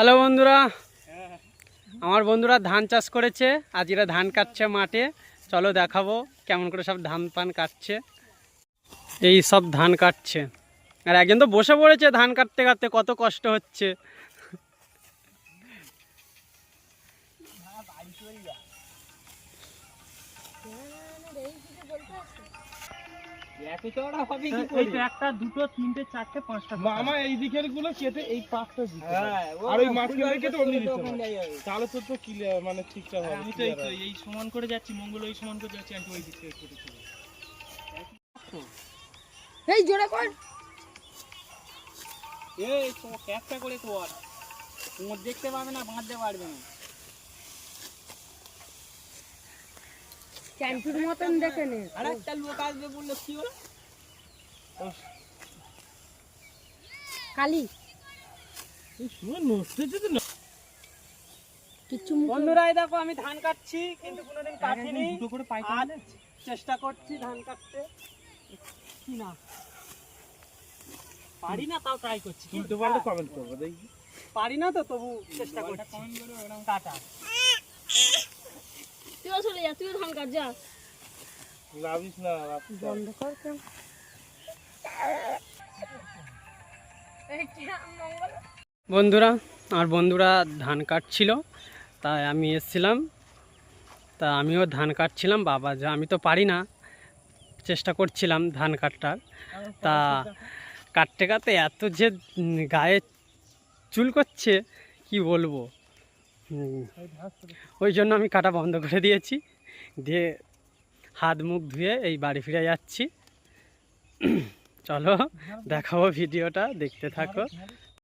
Hello বন্ধুরা। আমার বন্ধুরা ধান চাষ করেছে আজ এরা ধান কাটছে মাঠে, চলো দেখাবো কেমন করে সব ধান পান কাটছে। এই সব ধান কাটছে। আর একজন তো বসে পড়েছে ধান কাটতে কাটতে, কত কষ্ট হচ্ছে। একটা দুটো তিনটে চারটে পাঁচটা মামা এই দিকেরগুলো কেটে এই পাকটা দিতে হবে। হ্যাঁ, আর ওই মাঝখানে কেটে অন্য তাহলে তো তো ক্লিয়ার মানে ঠিকঠাক হবে আমি তো এই তো এই সমান করে যাচ্ছি মঙ্গল ওই সমান করে যাচ্ছি আমি ওই দিক থেকে করে চলে এই জোরে কর। এই তো একটা করে কর মোট দেখতে পাবে না বাঁধতে পারবে না। ক্যান্টুর মতন দেখে নে। আর একটা লোক আসবে বলল কি হলো? কালি। বন্ধুরা দেখো আমি ধান কাটছি কিন্তু কোনোদিন কাটিনি। চেষ্টা করছি ধান কাটতে। কি না? পারি না তাও ট্রাই করছি। কমেন্ট করব দেখি পারি না তো তবু চেষ্টা করছি। কাটা। চলে যা তুইও ধান কাট যা। লাভিস না বন্ধ কর কেন বন্ধুরা আমার বন্ধুরা ধান কাটছিল তাই আমি এসছিলাম। তা আমিও ধান কাটছিলাম বাবা যা আমি তো পারি না। চেষ্টা করছিলাম ধান কাটার তা কাটতে কাটতে এত যে গায়ে চুল করছে কি বলব? ওই জন্য আমি কাটা বন্ধ করে দিয়েছি। দিয়ে হাত মুখ ধুয়ে এই বাড়ি ফিরে যাচ্ছি। চলো দেখাবো ভিডিওটা, দেখতে থাকো।